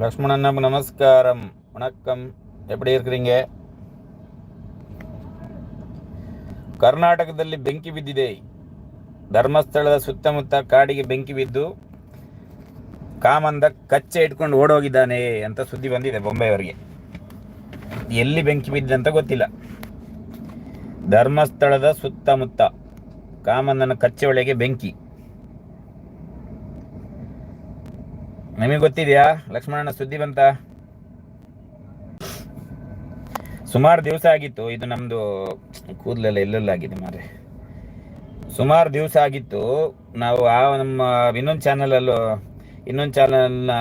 லக்ஷ்மணன் நமஸ்காரம் வணக்கம் எப்படி இருக்கிறீங்க ಕರ್ನಾಟಕದಲ್ಲಿ ಬೆಂಕಿ ಬಿದ್ದಿದೆ ಧರ್ಮಸ್ಥಳದ ಸುತ್ತಮುತ್ತ ಕಾಡಿಗೆ ಬೆಂಕಿ ಬಿದ್ದು ಕಾಮಂದ ಕಚ್ಚೆ ಇಟ್ಕೊಂಡು ಓಡೋಗಿದ್ದಾನೆ ಅಂತ ಸುದ್ದಿ ಬಂದಿದೆ ಬೊಂಬೆಯವರಿಗೆ ಎಲ್ಲಿ ಬೆಂಕಿ ಬಿದ್ದಿದೆ ಅಂತ ಗೊತ್ತಿಲ್ಲ ಧರ್ಮಸ್ಥಳದ ಸುತ್ತಮುತ್ತ ಕಾಮಂದನ ಕಚ್ಚೆ ಒಳಗೆ ಬೆಂಕಿ ನಿಮಗೆ ಗೊತ್ತಿದೆಯಾ? ಲಕ್ಷ್ಮಣನ ಸುದ್ದಿ ಬಂತ? ಸುಮಾರು ದಿವಸ ಆಗಿತ್ತು, ಇದು ನಮ್ದು ಕೂದಲೆಲ್ಲ ಎಲ್ಲೆಲ್ಲಾಗಿದೆ ಮಾರೆ ಸುಮಾರು ದಿವಸ ಆಗಿತ್ತು, ನಾವು ಆ ನಮ್ಮ ಇನ್ನೊಂದು ಚಾನಲಲ್ಲೂ ಇನ್ನೊಂದು ಚಾನಲ್ನ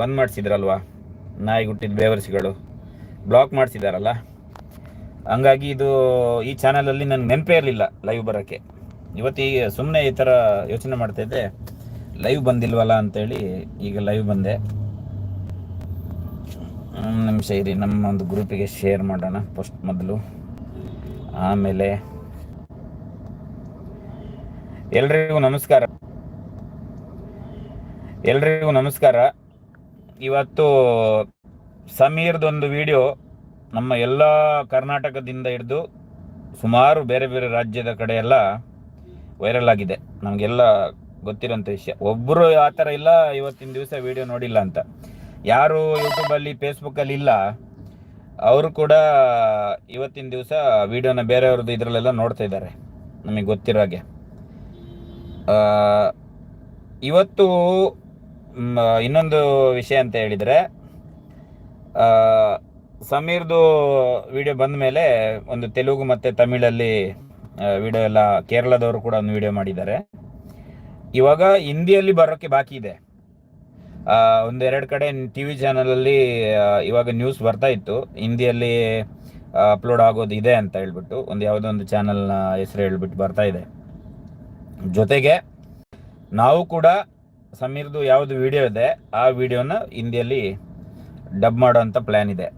ಬಂದ್ ಮಾಡಿಸಿದ್ರಲ್ವಾ? ನಾಯಿ ಹುಟ್ಟಿದ ಬೇವರ್ಸಿಗಳು. ಬ್ಲಾಕ್ ಮಾಡಿಸಿದಾರಲ್ಲ? ಹಂಗಾಗಿ ಇದು ಈ ಚಾನಲಲ್ಲಿ ನನಗೆ ನೆನಪೇ ಇರಲಿಲ್ಲ ಲೈವ್ ಬರೋಕ್ಕೆ. ಇವತ್ತೀಗ ಸುಮ್ಮನೆ ಈ ಥರ ಯೋಚನೆ ಮಾಡ್ತಾಯಿದ್ದೆ ಲೈವ್ ಬಂದಿಲ್ವಲ್ಲ ಅಂತೇಳಿ ಈಗ ಲೈವ್ ಬಂದೆ. ನಿಮಿಷ ಇರಿ ನಮ್ಮ ಒಂದು ಗ್ರೂಪಿಗೆ ಶೇರ್ ಮಾಡೋಣ ಫಸ್ಟ್ ಮೊದಲು. ಆಮೇಲೆ ಎಲ್ರಿಗೂ ನಮಸ್ಕಾರ. ಎಲ್ರಿಗೂ ನಮಸ್ಕಾರ. ಇವತ್ತು ಸಮೀರ್ದೊಂದು ವಿಡಿಯೋ ನಮ್ಮ ಎಲ್ಲ ಕರ್ನಾಟಕದಿಂದ ಹಿಡಿದು ಸುಮಾರು ಬೇರೆ ಬೇರೆ ರಾಜ್ಯದ ಕಡೆ ಎಲ್ಲ ವೈರಲ್ ಆಗಿದೆ. ನಮಗೆಲ್ಲ ಗೊತ್ತಿರೋಂಥ ವಿಷಯ. ಒಬ್ಬರು ಆ ಥರ ಇಲ್ಲ, ಇವತ್ತಿನ ದಿವಸ ವಿಡಿಯೋ ನೋಡಿಲ್ಲ ಅಂತ. ಯಾರು ಯೂಟ್ಯೂಬಲ್ಲಿ ಫೇಸ್ಬುಕ್ಕಲ್ಲಿ ಇಲ್ಲ, ಅವರು ಕೂಡ ಇವತ್ತಿನ ದಿವಸ ವಿಡಿಯೋನ ಬೇರೆಯವ್ರದ್ದು ಇದರಲ್ಲೆಲ್ಲ ನೋಡ್ತಾ ಇದ್ದಾರೆ, ನಮಗೆ ಗೊತ್ತಿರೋ ಹಾಗೆ. ಇವತ್ತು ಇನ್ನೊಂದು ವಿಷಯ ಅಂತ ಹೇಳಿದರೆ ಸಮೀರ್ದು ವಿಡಿಯೋ ಬಂದ ಮೇಲೆ ಒಂದು ತೆಲುಗು ಮತ್ತು ತಮಿಳಲ್ಲಿ ವಿಡಿಯೋ ಎಲ್ಲ ಕೇರಳದವರು ಕೂಡ ಒಂದು ವಿಡಿಯೋ ಮಾಡಿದ್ದಾರೆ. ಇವಾಗ ಹಿಂದಿಯಲ್ಲಿ ಬರೋಕ್ಕೆ ಬಾಕಿ ಇದೆ. ಒಂದೆರಡು ಕಡೆ ಟಿ ವಿ ಚಾನಲಲ್ಲಿ ಇವಾಗ ನ್ಯೂಸ್ ಬರ್ತಾ ಇತ್ತು. ಹಿಂದಿಯಲ್ಲಿ ಅಪ್ಲೋಡ್ ಆಗೋದು ಇದೆ ಅಂತ ಹೇಳ್ಬಿಟ್ಟು, ಒಂದು ಯಾವುದೋ ಒಂದು ಚಾನಲ್ನ ಹೆಸರು ಹೇಳ್ಬಿಟ್ಟು ಬರ್ತಾ ಇದೆ. ಜೊತೆಗೆ, ನಾವು ಕೂಡ ಸಮೀರ್ದು ಯಾವುದು ವಿಡಿಯೋ ಇದೆ, ಆ ವಿಡಿಯೋನ ಹಿಂದಿಯಲ್ಲಿ ಡಬ್ ಮಾಡೋಂಥ ಪ್ಲ್ಯಾನ್ ಇದೆ.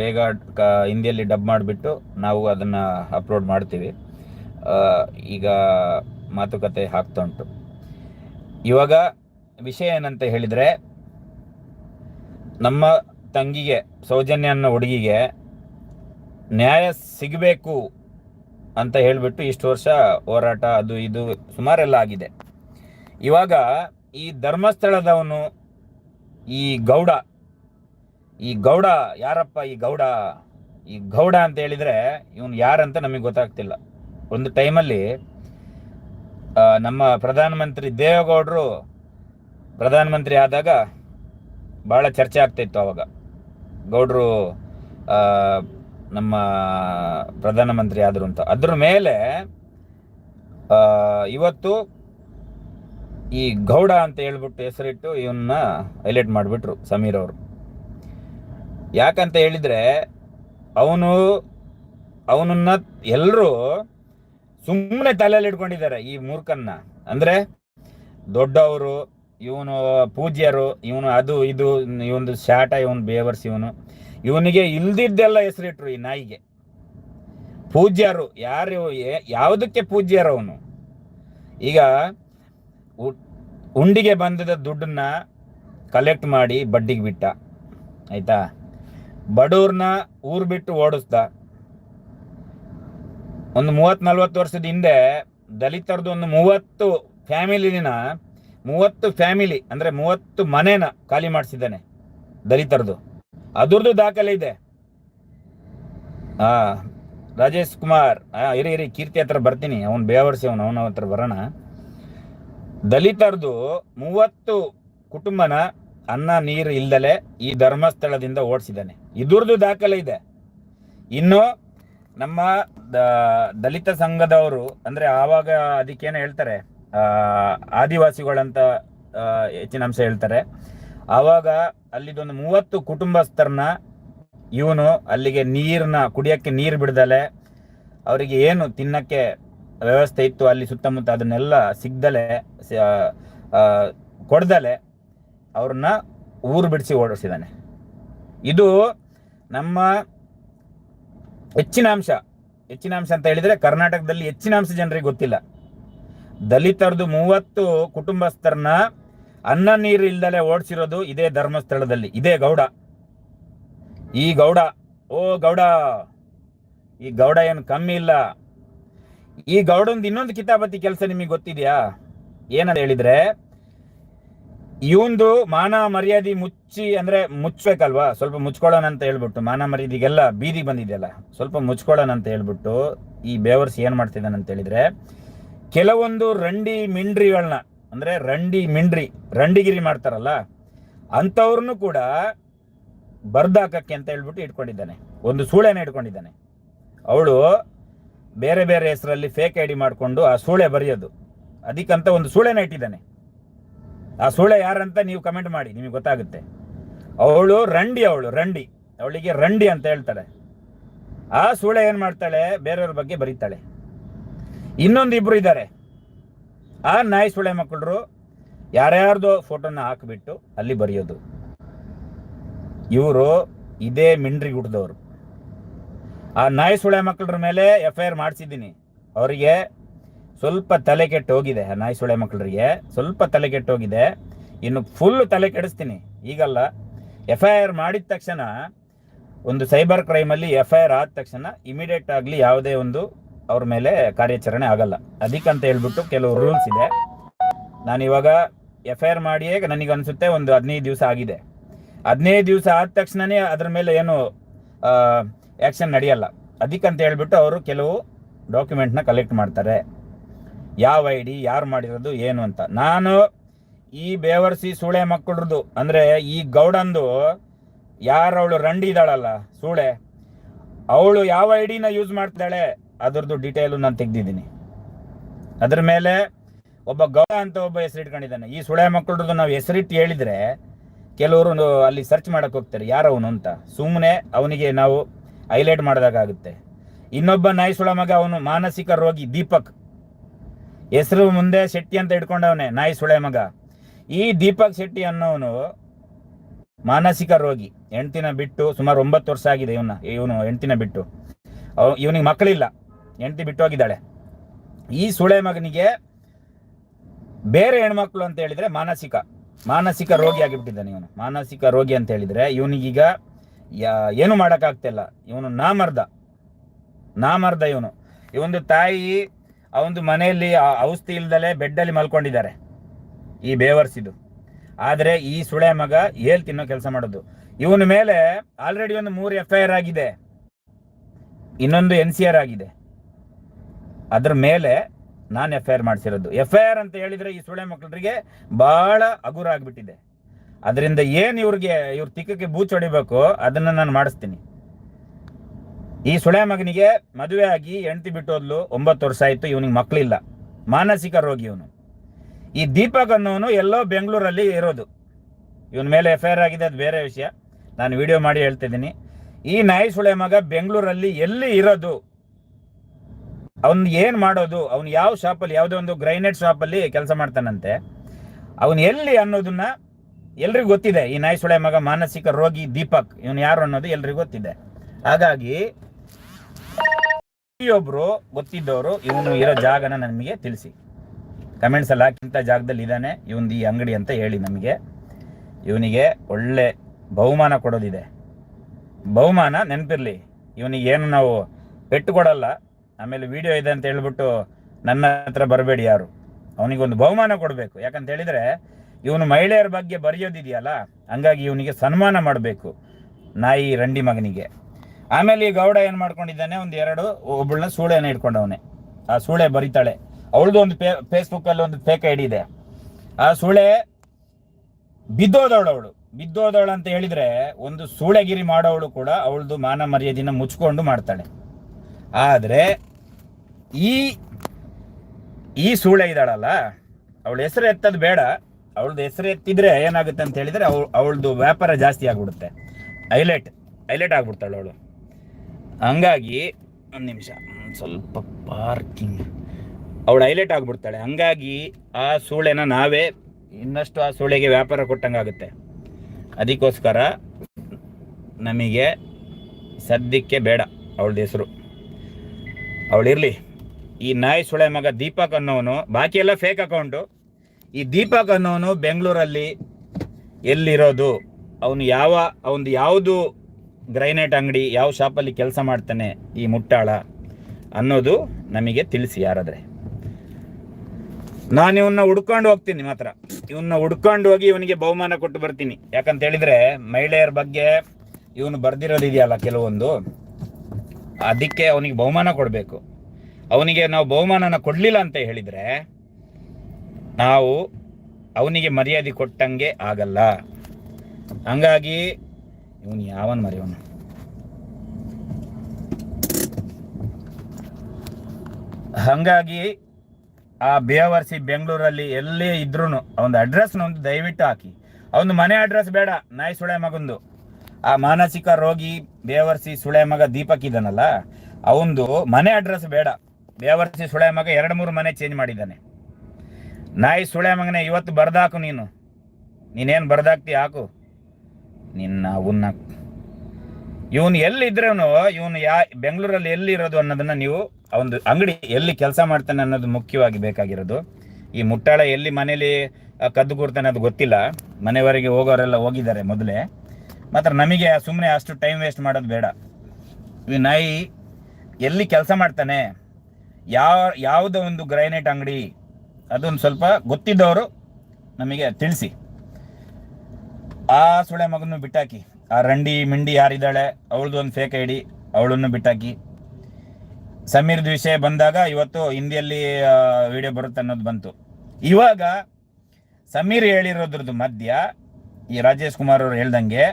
ಬೇಗ, ಕ, ಹಿಂದಿಯಲ್ಲಿ ಡಬ್ ಮಾಡಿಬಿಟ್ಟು ನಾವು ಅದನ್ನು ಅಪ್ಲೋಡ್ ಮಾಡ್ತೀವಿ. ಈಗ ಮಾತುಕತೆ ಆಗ್ತಾ ಉಂಟು. ಇವಾಗ ವಿಷಯ ಏನಂತ ಹೇಳಿದರೆ, ನಮ್ಮ ತಂಗಿಗೆ, ಸೌಜನ್ಯ ಅನ್ನೋ ಹುಡುಗಿಗೆ ನ್ಯಾಯ ಸಿಗಬೇಕು ಅಂತ ಹೇಳಿಬಿಟ್ಟು ಇಷ್ಟು ವರ್ಷ ಹೋರಾಟ ಅದು ಇದು ಸುಮಾರೆಲ್ಲ ಆಗಿದೆ. ಇವಾಗ ಈ ಧರ್ಮಸ್ಥಳದವನು, ಈ ಗೌಡ ಈ ಗೌಡ ಯಾರಪ್ಪ ಈ ಗೌಡ? ಈ ಗೌಡ ಅಂತ ಹೇಳಿದರೆ ಇವನು ಯಾರಂತ ನಮಗೆ ಗೊತ್ತಾಗ್ತಿಲ್ಲ. ಒಂದು ಟೈಮಲ್ಲಿ ನಮ್ಮ ಪ್ರಧಾನಮಂತ್ರಿ ದೇವೇಗೌಡರು ಪ್ರಧಾನಮಂತ್ರಿ ಆದಾಗ ಭಾಳ ಚರ್ಚೆ ಆಗ್ತಾಯಿತ್ತು ಅವಾಗ. ಗೌಡರು ನಮ್ಮ ಪ್ರಧಾನಮಂತ್ರಿ ಆದರು ಅಂತ. ಅದ್ರ ಮೇಲೆ ಇವತ್ತು ಈ ಗೌಡ ಅಂತ ಹೇಳ್ಬಿಟ್ಟು ಹೆಸರಿಟ್ಟು ಇವನ್ನ ಹೈಲೈಟ್ ಮಾಡಿಬಿಟ್ರು ಸಮೀರ್ ಅವರು. ಯಾಕಂತ ಹೇಳಿದರೆ, ಅವನು, ಅವನನ್ನ ಎಲ್ಲರೂ ಸುಮ್ಮನೆ ತಲೆಯಲ್ಲಿ ಇಟ್ಕೊಂಡಿದ್ದಾರೆ ಈ ಮೂರ್ಖನ್ನ. ಅಂದ್ರೆ ದೊಡ್ಡವರು, ಇವನು ಪೂಜ್ಯರು, ಇವನು ಅದು, ಇದು ಇವನು ಶಾಟ, ಇವನು ಬೇವರ್ಸ್, ಇವನು. ಇವನಿಗೆ ಇಲ್ದಿದ್ದೆಲ್ಲ ಹೆಸರಿಟ್ರು ಈ ನಾಯಿಗೆ. ಪೂಜ್ಯರು, ಯಾರು ಯಾವುದಕ್ಕೆ ಪೂಜ್ಯರು ಅವನು? ಈಗ ಉಂಡಿಗೆ ಬಂದಿದ್ದ ದುಡ್ಡನ್ನ ಕಲೆಕ್ಟ್ ಮಾಡಿ ಬಡ್ಡಿಗೆ ಬಿಟ್ಟ. ಆಯ್ತಾ? ಬಡವ್ರನ್ನ ಊರು ಬಿಟ್ಟು ಓಡಿಸ್ದ. ಒಂದು ಮೂವತ್ತು ನಲ್ವತ್ತು ವರ್ಷದ ಹಿಂದೆ ದಲಿತರದ್ದು ಒಂದು ಮೂವತ್ತು ಫ್ಯಾಮಿಲಿನ ಮೂವತ್ತು ಫ್ಯಾಮಿಲಿ, ಅಂದರೆ ಮೂವತ್ತು ಮನೇನ ಖಾಲಿ ಮಾಡಿಸಿದ್ದಾನೆ ದಲಿತರದು ಅದ್ರದ್ದು ದಾಖಲೆ ಇದೆ. ಹಾಂ ರಾಜೇಶ್ ಕುಮಾರ್ ಇರಿ ಇರಿ, ಕೀರ್ತಿ ಹತ್ರ ಬರ್ತೀನಿ. ಅವನು ಬೇವರ್ಸಿ ಅವನು ಅವನ ಹತ್ರ ಬರೋಣ. ದಲಿತರದು ಮೂವತ್ತು ಕುಟುಂಬನ ಅನ್ನ, ನೀರು ಇಲ್ದಲೆ ಈ ಧರ್ಮಸ್ಥಳದಿಂದ ಓಡಿಸಿದ್ದಾನೆ. ಇದ್ರದ್ದು ದಾಖಲೆ ಇದೆ. ಇನ್ನು ನಮ್ಮ ದಲಿತ ಸಂಘದವರು, ಅಂದ್ರೆ ಆವಾಗ ಅದಕ್ಕೇನು ಹೇಳ್ತಾರೆ ಆದಿವಾಸಿಗಳಂತ ಹೆಚ್ಚಿನ ಅಂಶ ಹೇಳ್ತಾರೆ. ಆವಾಗ ಅಲ್ಲಿದೊಂದು ಮೂವತ್ತು ಕುಟುಂಬಸ್ಥರನ್ನ, ಇವನು ಅಲ್ಲಿಗೆ ನೀರನ್ನ ಕುಡಿಯಕ್ಕೆ ನೀರು ಬಿಡದಲೆ, ಅವರಿಗೆ ಏನು ತಿನ್ನಕ್ಕೆ ವ್ಯವಸ್ಥೆ ಇತ್ತು ಅಲ್ಲಿ ಸುತ್ತಮುತ್ತ ಅದನ್ನೆಲ್ಲ ಸಿಗ್ದಲೆ ಕೊಡ್ದಲೆ, ಅವ್ರನ್ನ ಊರು ಬಿಡಿಸಿ ಓಡಿಸಿದ್ದಾನೆ ಇದು ನಮ್ಮ ಹೆಚ್ಚಿನ ಅಂಶ ಹೆಚ್ಚಿನ ಅಂಶ ಅಂತ ಹೇಳಿದ್ರೆ ಕರ್ನಾಟಕದಲ್ಲಿ ಹೆಚ್ಚಿನ ಅಂಶ ಜನರಿಗೆ ಗೊತ್ತಿಲ್ಲ. ದಲಿತರದು ಮೂವತ್ತು ಕುಟುಂಬಸ್ಥರನ್ನ ಅನ್ನ ನೀರು ಇಲ್ದಲೆ ಓಡಿಸಿರೋದು ಇದೇ ಧರ್ಮಸ್ಥಳದಲ್ಲಿ, ಇದೇ ಗೌಡ. ಈ ಗೌಡ, ಓ ಗೌಡ, ಈ ಗೌಡ ಏನು ಕಮ್ಮಿ ಇಲ್ಲ. ಈ ಗೌಡಂದು ಇನ್ನೊಂದು ಕಿತಾಬತಿ ಕೆಲಸ ನಿಮಗೆ ಗೊತ್ತಿದೆಯಾ? ಏನಂತ ಹೇಳಿದ್ರೆ ಇವಂದು ಮಾನ ಮರ್ಯಾದೆ ಮುಚ್ಚಿ ಅಂದ್ರೆ ಮುಚ್ಚಬೇಕಲ್ವಾ ಸ್ವಲ್ಪ ಮುಚ್ಕೊಳ್ಳೋಣ ಅಂತ ಹೇಳ್ಬಿಟ್ಟು, ಮಾನ ಮರ್ಯಾದೆಗೆಲ್ಲ ಬೀದಿ ಬಂದಿದೆಯಲ್ಲ, ಸ್ವಲ್ಪ ಮುಚ್ಕೊಳ್ಳೋಣ ಅಂತ ಹೇಳ್ಬಿಟ್ಟು ಈ ಬೇವರ್ಸ್ ಏನ್ ಮಾಡ್ತಿದ್ದಾನೆ ಅಂತ ಹೇಳಿದ್ರೆ, ಕೆಲವೊಂದು ರಂಡಿ ಮಿಂಡ್ರಿಗಳನ್ನ ಅಂದ್ರೆ ರಂಡಿ ಮಿಂಡ್ರಿ, ರಂಡಿಗಿರಿ ಮಾಡ್ತಾರಲ್ಲ, ಅಂಥವ್ರನ್ನು ಕೂಡ ಬರ್ದಾಕಕ್ಕೆ ಅಂತ ಹೇಳ್ಬಿಟ್ಟು ಇಟ್ಕೊಂಡಿದ್ದಾನೆ. ಒಂದು ಸೂಳೆನ ಇಟ್ಕೊಂಡಿದ್ದಾನೆ. ಅವಳು ಬೇರೆ ಬೇರೆ ಹೆಸರಲ್ಲಿ ಫೇಕ್ ಐ ಡಿ ಮಾಡಿಕೊಂಡು ಆ ಸೂಳೆ ಬರೆಯೋದು. ಅದಕ್ಕಂತ ಒಂದು ಸೂಳೆನ ಇಟ್ಟಿದ್ದಾನೆ. ಆ ಸುಳ್ಳೆ ಯಾರಂತ ನೀವು ಕಮೆಂಟ್ ಮಾಡಿ, ನಿಮಗೆ ಗೊತ್ತಾಗುತ್ತೆ. ಅವಳು ರಂಡಿ ಅವಳು, ರಂಡಿ. ಅವಳಿಗೆ ರಂಡಿ ಅಂತ ಹೇಳ್ತಾಳೆ. ಆ ಸೂಳೆ ಏನು ಮಾಡ್ತಾಳೆ? ಬೇರೆಯವ್ರ ಬಗ್ಗೆ ಬರೀತಾಳೆ. ಇನ್ನೊಂದು ಇಬ್ರು ಇದ್ದಾರೆ. ಆ ನಾಯಿ ಸುಳೆ ಮಕ್ಕಳರು ಯಾರ್ಯಾರ್ದೋ ಫೋಟೋನ ಹಾಕಿಬಿಟ್ಟು ಅಲ್ಲಿ ಬರೆಯೋದು. ಇವರು ಇದೇ ಮಿಂಡ್ರಿ ಗುಡ್ದವರು. ಆ ನಾಯಿ ಸುಳೆ ಮಕ್ಕಳ ಮೇಲೆ ಎಫ್ ಐ ಆರ್ ಮಾಡಿಸಿದ್ದೀನಿ. ಅವರಿಗೆ ಸ್ವಲ್ಪ ತಲೆ ಕೆಟ್ಟು ಹೋಗಿದೆ ನಾಯಿ ಸುಳೆ ಮಕ್ಕಳಿಗೆ. ಸ್ವಲ್ಪ ತಲೆ ಕೆಟ್ಟು ಹೋಗಿದೆ ಇನ್ನು ಫುಲ್ ತಲೆ ಕೆಡಿಸ್ತೀನಿ. ಈಗಲ್ಲ ಎಫ್ ಐ ಆರ್ ಮಾಡಿದ ತಕ್ಷಣ, ಒಂದು ಸೈಬರ್ ಕ್ರೈಮಲ್ಲಿ ಎಫ್ ಐ ಆರ್ ಆದ ತಕ್ಷಣ ಇಮಿಡಿಯೇಟ್ ಆಗಲಿ ಯಾವುದೇ ಒಂದು ಅವ್ರ ಮೇಲೆ ಕಾರ್ಯಾಚರಣೆ ಆಗಲ್ಲ. ಅದಕ್ಕಂತ ಹೇಳ್ಬಿಟ್ಟು ಕೆಲವು ರೂಲ್ಸ್ ಇದೆ. ನಾನು ಇವಾಗ ಎಫ್ ಐ ಆರ್ ಮಾಡಿಯೇ ನನಗೆ ಅನಿಸುತ್ತೆ ಒಂದು ಹದಿನೈದು ದಿವಸ ಆಗಿದೆ. ಹದಿನೈದು ದಿವಸ ಆದ ತಕ್ಷಣನೇ ಅದ್ರ ಮೇಲೆ ಏನು ಆ್ಯಕ್ಷನ್ ನಡೆಯಲ್ಲ. ಅದಕ್ಕಂತ ಹೇಳ್ಬಿಟ್ಟು ಅವರು ಕೆಲವು ಡಾಕ್ಯುಮೆಂಟ್ನ ಕಲೆಕ್ಟ್ ಮಾಡ್ತಾರೆ. ಯಾವ ಐ ಡಿ ಯಾರು ಮಾಡಿರೋದು, ಏನು ಅಂತ. ನಾನು ಈ ಬೇವರ್ಸಿ ಸೂಳೆ ಮಕ್ಕಳದು ಅಂದರೆ ಈ ಗೌಡಂದು ಯಾರು ಅವಳು ರಂಡಿ ಇದ್ದಾಳಲ್ಲ, ಸೂಳೆ, ಅವಳು ಯಾವ ಐ ಡಿನ ಯೂಸ್ ಮಾಡ್ತಾಳೆ ಅದ್ರದ್ದು ಡೀಟೇಲು ನಾನು ತೆಗ್ದಿದ್ದೀನಿ. ಅದ್ರ ಮೇಲೆ ಒಬ್ಬ ಗೌಡ ಅಂತ ಒಬ್ಬ ಹೆಸರಿಟ್ಕೊಂಡಿದ್ದಾನೆ. ಈ ಸುಳೆ ಮಕ್ಕಳದ್ದು ನಾವು ಹೆಸರಿಟ್ಟು ಹೇಳಿದ್ರೆ, ಕೆಲವರು ಅಲ್ಲಿ ಸರ್ಚ್ ಮಾಡಕ್ ಹೋಗ್ತಾರೆ ಯಾರು ಅವನು ಅಂತ. ಸುಮ್ಮನೆ ಅವನಿಗೆ ನಾವು ಹೈಲೈಟ್ ಮಾಡಿದಾಗುತ್ತೆ ಇನ್ನೊಬ್ಬ ನಾಯಿ ಸುಳ ಮಗ, ಅವನು ಮಾನಸಿಕ ರೋಗಿ ದೀಪಕ್. ಹೆಸರು ಮುಂದೆ ಶೆಟ್ಟಿ ಅಂತ ಇಟ್ಕೊಂಡವನೆ ನಾಯಿ ಸುಳೆ ಮಗ. ಈ ದೀಪಕ್ ಶೆಟ್ಟಿ ಅನ್ನೋನು ಮಾನಸಿಕ ರೋಗಿ. ಹೆಂಡ್ತಿನ ಬಿಟ್ಟು ಸುಮಾರು ಒಂಬತ್ತು ವರ್ಷ ಆಗಿದೆ ಇವನ ಇವನು ಹೆಂಡ್ತಿನ ಬಿಟ್ಟು. ಅವ್, ಇವನಿಗೆ ಮಕ್ಕಳಿಲ್ಲ. ಹೆಂಡ್ತಿ ಬಿಟ್ಟು ಹೋಗಿದ್ದಾಳೆ. ಈ ಸುಳೆ ಮಗನಿಗೆ ಬೇರೆ ಹೆಣ್ಮಕ್ಳು ಅಂತ ಹೇಳಿದ್ರೆ ಮಾನಸಿಕ. ಮಾನಸಿಕ ರೋಗಿ ಆಗಿಬಿಟ್ಟಿದ್ದಾನೆ ಇವನು. ಮಾನಸಿಕ ರೋಗಿ ಅಂತ ಹೇಳಿದ್ರೆ ಇವನಿಗೀಗ ಏನು ಮಾಡೋಕ್ಕಾಗ್ತಿಲ್ಲ. ಇವನು ನಾಮರ್ದ. ನಾಮರ್ದ ಇವನು. ಇವೊಂದು ತಾಯಿ ಅವೊಂದು ಮನೆಯಲ್ಲಿ ಆ- ಔಷಧಿ ಇಲ್ದಲೆ ಬೆಡ್ಡಲ್ಲಿ ಮಲ್ಕೊಂಡಿದ್ದಾರೆ. ಈ ಬೇವರ್ಸಿದು. ಆದರೆ ಈ ಸುಳೆ ಮಗ ಏಲ್ ತಿನ್ನೋ ಕೆಲಸ ಮಾಡೋದು. ಇವನ ಮೇಲೆ ಆಲ್ರೆಡಿ ಒಂದು ಮೂರು ಎಫ್ ಐ ಆರ್ ಆಗಿದೆ. ಇನ್ನೊಂದು ಎನ್ ಸಿ ಆರ್ ಆಗಿದೆ. ಅದ್ರ ಮೇಲೆ ನಾನು ಎಫ್ ಐ ಆರ್ ಮಾಡಿಸಿರೋದು. ಎಫ್ ಐ ಆರ್ ಅಂತ ಹೇಳಿದ್ರೆ ಈ ಸುಳೆ ಮಕ್ಕಳಿಗೆ ಬಹಳ ಹಗುರ ಆಗ್ಬಿಟ್ಟಿದೆ. ಅದರಿಂದ ಏನು ಇವ್ರಿಗೆ, ಇವ್ರ ತಿಕ್ಕಕ್ಕೆ ಬೂಚ್ ಹೊಡಿಬೇಕು ಅದನ್ನ ನಾನು ಮಾಡಿಸ್ತೀನಿ. ಈ ಸುಳೆ ಮಗನಿಗೆ ಮದುವೆ ಆಗಿ ಹೆಂಡತಿ ಬಿಟ್ಟೋದ್ಲು ಒಂಬತ್ತು ವರ್ಷ ಆಯ್ತು, ಇವನಿಗೆ ಮಕ್ಕಳಿಲ್ಲ ಮಾನಸಿಕ ರೋಗಿ ಇವನು. ಈ ದೀಪಕ್ ಅನ್ನೋನು ಎಲ್ಲೋ ಬೆಂಗಳೂರಲ್ಲಿ ಇರೋದು. ಇವನ ಮೇಲೆ ಎಫ್ ಆಗಿದೆ, ಅದು ಬೇರೆ ವಿಷಯ. ನಾನು ವಿಡಿಯೋ ಮಾಡಿ ಹೇಳ್ತಿದ್ದೀನಿ. ಈ ನಾಯಿ ಸುಳೆ ಮಗ ಬೆಂಗಳೂರಲ್ಲಿ ಎಲ್ಲಿ ಇರೋದು? ಅವನ್ ಏನು ಮಾಡೋದು? ಅವ್ನು ಯಾವ ಶಾಪಲ್ಲಿ, ಯಾವುದೋ ಒಂದು ಗ್ರೈನೇಟ್ ಶಾಪಲ್ಲಿ ಕೆಲಸ ಮಾಡ್ತಾನಂತೆ. ಅವನು ಎಲ್ಲಿ ಅನ್ನೋದನ್ನ ಎಲ್ರಿಗೂ ಗೊತ್ತಿದೆ. ಈ ನಾಯಿ ಸುಳೆ ಮಗ ಮಾನಸಿಕ ರೋಗಿ ದೀಪಕ್. ಇವನು ಯಾರು ಅನ್ನೋದು ಎಲ್ರಿಗೂ ಗೊತ್ತಿದೆ. ಹಾಗಾಗಿ ಪ್ರತಿಯೊಬ್ರು ಗೊತ್ತಿದ್ದವರು ಇವನು ಇರೋ ಜಾಗನ ನಮಗೆ ತಿಳಿಸಿ. ಕಮೆಂಟ್ಸ್ ಅಲ್ಲಿ ಹಾಕಿಂತ ಜಾಗದಲ್ಲಿ ಇದ್ದಾನೆ ಇವನ್ ಈ ಅಂಗಡಿ ಅಂತ ಹೇಳಿ ನಮಗೆ. ಇವನಿಗೆ ಒಳ್ಳೆ ಬಹುಮಾನ ಕೊಡೋದಿದೆ. ಬಹುಮಾನ ನೆನಪಿರ್ಲಿ, ಇವನಿಗೆ ಏನು ನಾವು ಪೆಟ್ಟು ಕೊಡಲ್ಲ, ಆಮೇಲೆ ವಿಡಿಯೋ ಇದೆ ಅಂತ ಹೇಳ್ಬಿಟ್ಟು ನನ್ನ ಹತ್ರ ಬರಬೇಡಿ ಯಾರು. ಅವನಿಗೊಂದು ಬಹುಮಾನ ಕೊಡಬೇಕು. ಯಾಕಂತ ಹೇಳಿದ್ರೆ, ಇವನು ಮಹಿಳೆಯರ ಬಗ್ಗೆ ಬರೆಯೋದಿದೆಯಲ್ಲ, ಹಂಗಾಗಿ ಇವನಿಗೆ ಸನ್ಮಾನ ಮಾಡಬೇಕು ನಾಯಿ ರಂಡಿ ಮಗನಿಗೆ. ಆಮೇಲೆ ಈ ಗೌಡ ಏನು ಮಾಡ್ಕೊಂಡಿದ್ದಾನೆ? ಒಂದ್ ಎರಡು ಒಬ್ಬಳನ್ನ ಸೂಳೆನ ಇಟ್ಕೊಂಡವನೆ ಆ ಸೂಳೆ ಬರೀತಾಳೆ. ಅವಳದು ಒಂದು ಫೇಸ್ಬುಕ್ಕಲ್ಲಿ ಒಂದು ಫೇಕ್ ಐಡಿ ಇದೆ. ಆ ಸೂಳೆ ಬಿದ್ದೋದವಳು ಅವಳು. ಬಿದ್ದೋದವಳು ಅಂತ ಹೇಳಿದ್ರೆ ಒಂದು ಸೂಳೆಗಿರಿ ಮಾಡೋವಳು ಕೂಡ ಅವಳದು ಮಾನ ಮರ್ಯಾದಿನ ಮುಚ್ಕೊಂಡು ಮಾಡ್ತಾಳೆ. ಆದರೆ ಈ ಈ ಸೂಳೆ ಇದ್ದಾಳಲ್ಲ ಅವಳ ಹೆಸರು ಎತ್ತದು ಬೇಡ. ಅವಳದು ಹೆಸರು ಎತ್ತಿದ್ರೆ ಏನಾಗುತ್ತೆ ಅಂತ ಹೇಳಿದ್ರೆ ಅವಳು ಅವಳದು ವ್ಯಾಪಾರ ಜಾಸ್ತಿ ಆಗ್ಬಿಡುತ್ತೆ. ಹೈಲೈಟ್ ಹೈಲೈಟ್ ಆಗ್ಬಿಡ್ತಾಳೆ ಅವಳು. ಹಂಗಾಗಿ ಒಂದು ನಿಮಿಷ. ಸ್ವಲ್ಪ ಪಾರ್ಕಿಂಗ್ ಅವಳು ಹೈಲೈಟ್ ಆಗಿಬಿಡ್ತಾಳೆ. ಹಂಗಾಗಿ ಆ ಸೂಳೆನ ನಾವೇ ಇನ್ನಷ್ಟು ಆ ಸೂಳೆಗೆ ವ್ಯಾಪಾರ ಕೊಟ್ಟಂಗಾಗುತ್ತೆ ಅದಕ್ಕೋಸ್ಕರ ನಮಗೆ ಸದ್ಯಕ್ಕೆ ಬೇಡ ಅವಳದ ಹೆಸರು. ಅವಳಿರಲಿ ಈ ನಾಯಿ ಸುಳೆ ಮಗ ದೀಪಕ್ ಅನ್ನೋನು ಬಾಕಿ ಎಲ್ಲ ಫೇಕ್ ಅಕೌಂಟು ಈ ದೀಪಕ್ ಅನ್ನೋನು ಬೆಂಗಳೂರಲ್ಲಿ ಎಲ್ಲಿರೋದು? ಅವನು ಯಾವ ಅವನು ಯಾವುದು ಗ್ರೈನೇಟ್ ಅಂಗಡಿ ಯಾವ ಶಾಪಲ್ಲಿ ಕೆಲಸ ಮಾಡ್ತಾನೆ ಈ ಮುಟ್ಟಾಳ ಅನ್ನೋದು ನಮಗೆ ತಿಳಿಸಿ ಯಾರಾದರೆ. ನಾನು ಇವನ್ನ ಹುಡ್ಕೊಂಡು ಹೋಗ್ತೀನಿ ಮಾತ್ರ. ಇವನ್ನ ಹುಡ್ಕೊಂಡು ಹೋಗಿ ಇವನಿಗೆ ಬಹುಮಾನ ಕೊಟ್ಟು ಬರ್ತೀನಿ. ಯಾಕಂತ ಹೇಳಿದ್ರೆ ಮಹಿಳೆಯರ ಬಗ್ಗೆ ಇವನು ಬರ್ದಿರೋದಿದೆಯಲ್ಲ ಕೆಲವೊಂದು. ಅದಕ್ಕೆ ಅವನಿಗೆ ಬಹುಮಾನ ಕೊಡಬೇಕು. ಅವನಿಗೆ ನಾವು ಬಹುಮಾನನ ಕೊಡಲಿಲ್ಲ ಅಂತ ಹೇಳಿದರೆ ನಾವು ಅವನಿಗೆ ಮರ್ಯಾದೆ ಕೊಟ್ಟಂಗೆ ಆಗಲ್ಲ. ಹಂಗಾಗಿ ಇವನು ಯಾವನ್ ಮರೆಯವನು ಹಂಗಾಗಿ ಆ ಬೇವರ್ಸಿ ಬೆಂಗಳೂರಲ್ಲಿ ಎಲ್ಲೇ ಇದ್ರೂ ಅವನ ಅಡ್ರೆಸ್ನ ಒಂದು ದಯವಿಟ್ಟು ಹಾಕಿ. ಅವನು ಮನೆ ಅಡ್ರೆಸ್ ಬೇಡ, ನಾಯಿ ಸುಳೆ ಮಗಂದು. ಆ ಮಾನಸಿಕ ರೋಗಿ ಬೇವರ್ಸಿ ಸುಳೆ ಮಗ ದೀಪಕ್ ಇದ್ದಾನಲ್ಲ ಅವಂದು ಮನೆ ಅಡ್ರೆಸ್ ಬೇಡ. ಬೇವರ್ಸಿ ಸುಳೆ ಮಗ ಎರಡು ಮೂರು ಮನೆ ಚೇಂಜ್ ಮಾಡಿದ್ದಾನೆ. ನಾಯಿ ಸುಳೆ ಮಗನೇ, ಇವತ್ತು ಬರ್ದಾಕು ನೀನು. ನೀನೇನು ಬರ್ದಾಕ್ತಿ, ಹಾಕು. ನಿನ್ನ ಉನ್ನ ಇವನು ಎಲ್ಲಿದ್ರೂ ಇವನು ಯಾ, ಬೆಂಗಳೂರಲ್ಲಿ ಎಲ್ಲಿರೋದು ಅನ್ನೋದನ್ನ ನೀವು ಒಂದು ಅಂಗಡಿ ಎಲ್ಲಿ ಕೆಲಸ ಮಾಡ್ತಾನೆ ಅನ್ನೋದು ಮುಖ್ಯವಾಗಿ ಬೇಕಾಗಿರೋದು. ಈ ಮುಟ್ಟಾಳ ಎಲ್ಲಿ ಮನೇಲಿ ಕದ್ದು ಕೂರ್ತಾನೆ ಅದು ಗೊತ್ತಿಲ್ಲ. ಮನೆವರೆಗೆ ಹೋಗೋರೆಲ್ಲ ಹೋಗಿದ್ದಾರೆ ಮೊದಲೇ. ಮಾತ್ರ ನಮಗೆ ಸುಮ್ಮನೆ ಅಷ್ಟು ಟೈಮ್ ವೇಸ್ಟ್ ಮಾಡೋದು ಬೇಡ. ಈ ನಾಯಿ ಎಲ್ಲಿ ಕೆಲಸ ಮಾಡ್ತಾನೆ ಯಾವ ಯಾವುದೋ ಒಂದು ಗ್ರೈನೇಟ್ ಅಂಗಡಿ, ಅದೊಂದು ಸ್ವಲ್ಪ ಗೊತ್ತಿದ್ದವರು ನಮಗೆ ತಿಳಿಸಿ. ಆ ಸುಳೆ ಮಗನ್ನು ಬಿಟ್ಟಾಕಿ, ಆ ರಂಡಿ ಮಿಂಡಿ ಯಾರಿದ್ದಾಳೆ, ಅವಳದು ಒಂದು ಫೇಕ್ ಐಡಿ ಅವಳನ್ನು ಬಿಟ್ಟಾಕಿ. ಸಮೀರ್ ವಿಷಯ ಬಂದಾಗ ಇವತ್ತು ಹಿಂದಿಯಲ್ಲಿ ವಿಡಿಯೋ ಬರುತ್ತೆ ಅನ್ನೋದು ಬಂತು. ಇವಾಗ ಸಮೀರ್ ಹೇಳಿರೋದ್ರದ್ದು ಮಧ್ಯ, ಈ ರಾಜೇಶ್ ಕುಮಾರ್ ಅವರು ಹೇಳ್ದಂಗೆ,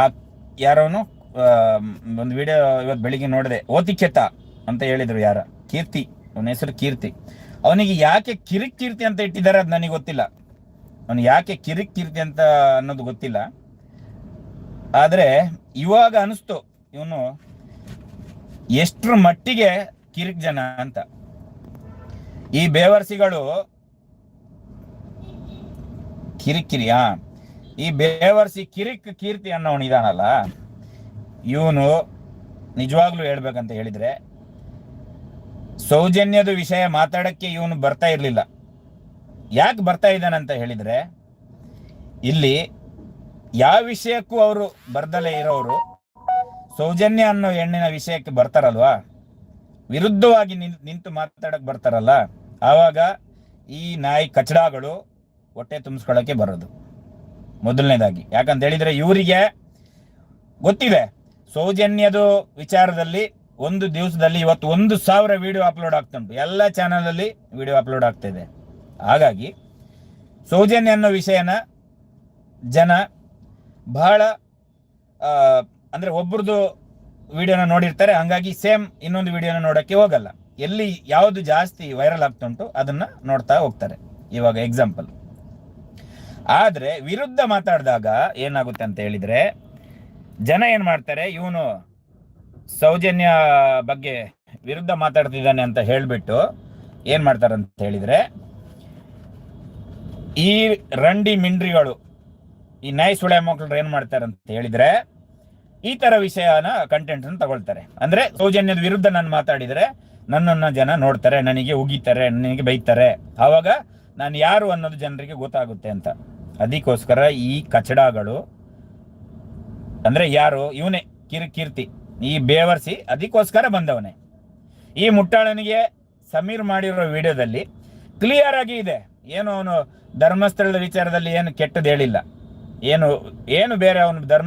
ಆ ಯಾರೋನು ಒಂದು ವಿಡಿಯೋ ಇವತ್ತು ಬೆಳಿಗ್ಗೆ ನೋಡಿದೆ, ಓತಿಕೆತ ಅಂತ ಹೇಳಿದ್ರು ಯಾರ? ಕೀರ್ತಿ, ಅವನ ಹೆಸರು ಕೀರ್ತಿ. ಅವನಿಗೆ ಯಾಕೆ ಕಿರಿಕ್ ಕೀರ್ತಿ ಅಂತ ಇಟ್ಟಿದ್ದಾರೆ ಅದು ನನಗೆ ಗೊತ್ತಿಲ್ಲ. ಅವನು ಯಾಕೆ ಕಿರಿಕ್ ಕಿರಿತಿ ಅಂತ ಅನ್ನೋದು ಗೊತ್ತಿಲ್ಲ. ಆದರೆ ಇವಾಗ ಅನಿಸ್ತು ಇವನು ಎಷ್ಟರ ಮಟ್ಟಿಗೆ ಕಿರಿಕ್ ಜನ ಅಂತ. ಈ ಬೇವರ್ಸಿಗಳು ಕಿರಿಕಿರಿಯಾ? ಈ ಬೇವರ್ಸಿ ಕಿರಿಕ್ ಕೀರ್ತಿ ಅನ್ನೋನು ಇದಾನಲ್ಲ, ಇವನು ನಿಜವಾಗ್ಲೂ ಹೇಳ್ಬೇಕಂತ ಹೇಳಿದ್ರೆ ಸೌಜನ್ಯದ ವಿಷಯ ಮಾತಾಡಕ್ಕೆ ಇವನು ಬರ್ತಾ ಇರಲಿಲ್ಲ. ಯಾಕೆ ಬರ್ತಾ ಇದ್ದಾನೆ ಅಂತ ಹೇಳಿದ್ರೆ, ಇಲ್ಲಿ ಯಾವ ವಿಷಯಕ್ಕೂ ಅವರು ಬರ್ದಲೇ ಇರೋರು, ಸೌಜನ್ಯ ಅನ್ನೋ ಹೆಣ್ಣಿನ ವಿಷಯಕ್ಕೆ ಬರ್ತಾರಲ್ವಾ? ವಿರುದ್ಧವಾಗಿ ನಿಂತು ಮಾತಾಡಕ್ಕೆ ಬರ್ತಾರಲ್ಲ, ಆವಾಗ ಈ ನಾಯಿ ಕಚಡಗಳು ಹೊಟ್ಟೆ ತುಂಬಿಸ್ಕೊಳ್ಳೋಕೆ ಬರೋದು. ಮೊದಲನೇದಾಗಿ. ಯಾಕಂತ ಹೇಳಿದ್ರೆ ಇವರಿಗೆ ಗೊತ್ತಿದೆ, ಸೌಜನ್ಯದ ವಿಚಾರದಲ್ಲಿ ಒಂದು ದಿವಸದಲ್ಲಿ ಇವತ್ತು ಒಂದು ಸಾವಿರ ವಿಡಿಯೋ ಅಪ್ಲೋಡ್ ಆಗ್ತುಂಟು ಎಲ್ಲ ಚಾನಲಲ್ಲಿ ವಿಡಿಯೋ ಅಪ್ಲೋಡ್ ಆಗ್ತಾ ಇದೆ. ಹಾಗಾಗಿ ಸೌಜನ್ಯ ಅನ್ನೋ ವಿಷಯನ ಜನ ಬಹಳ ಅಂದರೆ ಒಬ್ರದ್ದು ವಿಡಿಯೋನ ನೋಡಿರ್ತಾರೆ, ಹಂಗಾಗಿ ಸೇಮ್ ಇನ್ನೊಂದು ವಿಡಿಯೋನ ನೋಡೋಕ್ಕೆ ಹೋಗಲ್ಲ. ಎಲ್ಲಿ ಯಾವುದು ಜಾಸ್ತಿ ವೈರಲ್ ಆಗ್ತುಂಟು ಅದನ್ನ ನೋಡ್ತಾ ಹೋಗ್ತಾರೆ, ಇವಾಗ ಎಕ್ಸಾಂಪಲ್ ಆದರೆ ವಿರುದ್ಧ ಮಾತಾಡಿದಾಗ ಏನಾಗುತ್ತೆ ಅಂತ ಹೇಳಿದ್ರೆ, ಜನ ಏನು ಮಾಡ್ತಾರೆ, ಇವನು ಸೌಜನ್ಯ ಬಗ್ಗೆ ವಿರುದ್ಧ ಮಾತಾಡ್ತಿದ್ದಾನೆ ಅಂತ ಹೇಳ್ಬಿಟ್ಟು ಏನು ಮಾಡ್ತಾರಂತ ಹೇಳಿದ್ರೆ ಈ ರಂಡಿ ಮಿಂಡ್ರಿಗಳು, ಈ ನಾಯಿ ಸುಳೆ ಮಕ್ಕಳು ಏನು ಮಾಡ್ತಾರೆ ಅಂತ ಹೇಳಿದ್ರೆ, ಈ ತರ ವಿಷಯನ ಕಂಟೆಂಟ್ ತಗೊಳ್ತಾರೆ. ಅಂದ್ರೆ ಸೌಜನ್ಯದ ವಿರುದ್ಧ ನಾನು ಮಾತಾಡಿದ್ರೆ ನನ್ನನ್ನ ಜನ ನೋಡ್ತಾರೆ, ನನಗೆ ಉಗಿತಾರೆ, ನನಗೆ ಬೈತಾರೆ. ಆವಾಗ ನಾನು ಯಾರು ಅನ್ನೋದು ಜನರಿಗೆ ಗೊತ್ತಾಗುತ್ತೆ ಅಂತ. ಅದಕ್ಕೋಸ್ಕರ ಈ ಕಚಡಗಳು, ಅಂದ್ರೆ ಯಾರು, ಇವನೇ, ಕಿರ್, ಕೀರ್ತಿ, ಈ ಬೇವರ್ಸಿ ಅದಕ್ಕೋಸ್ಕರ ಬಂದವನೇ. ಈ ಮುಟ್ಟಾಳನಿಗೆ ಸಮೀರ್ ಮಾಡಿರೋ ವಿಡಿಯೋದಲ್ಲಿ ಕ್ಲಿಯರ್ ಆಗಿ ಇದೆ. ಏನು ಅವನು ಧರ್ಮಸ್ಥಳದ ವಿಚಾರದಲ್ಲಿ ಏನು ಕೆಟ್ಟದ್ದು ಹೇಳಿಲ್ಲ. ಏನು ಏನು ಬೇರೆ ಅವನು ಧರ್ಮ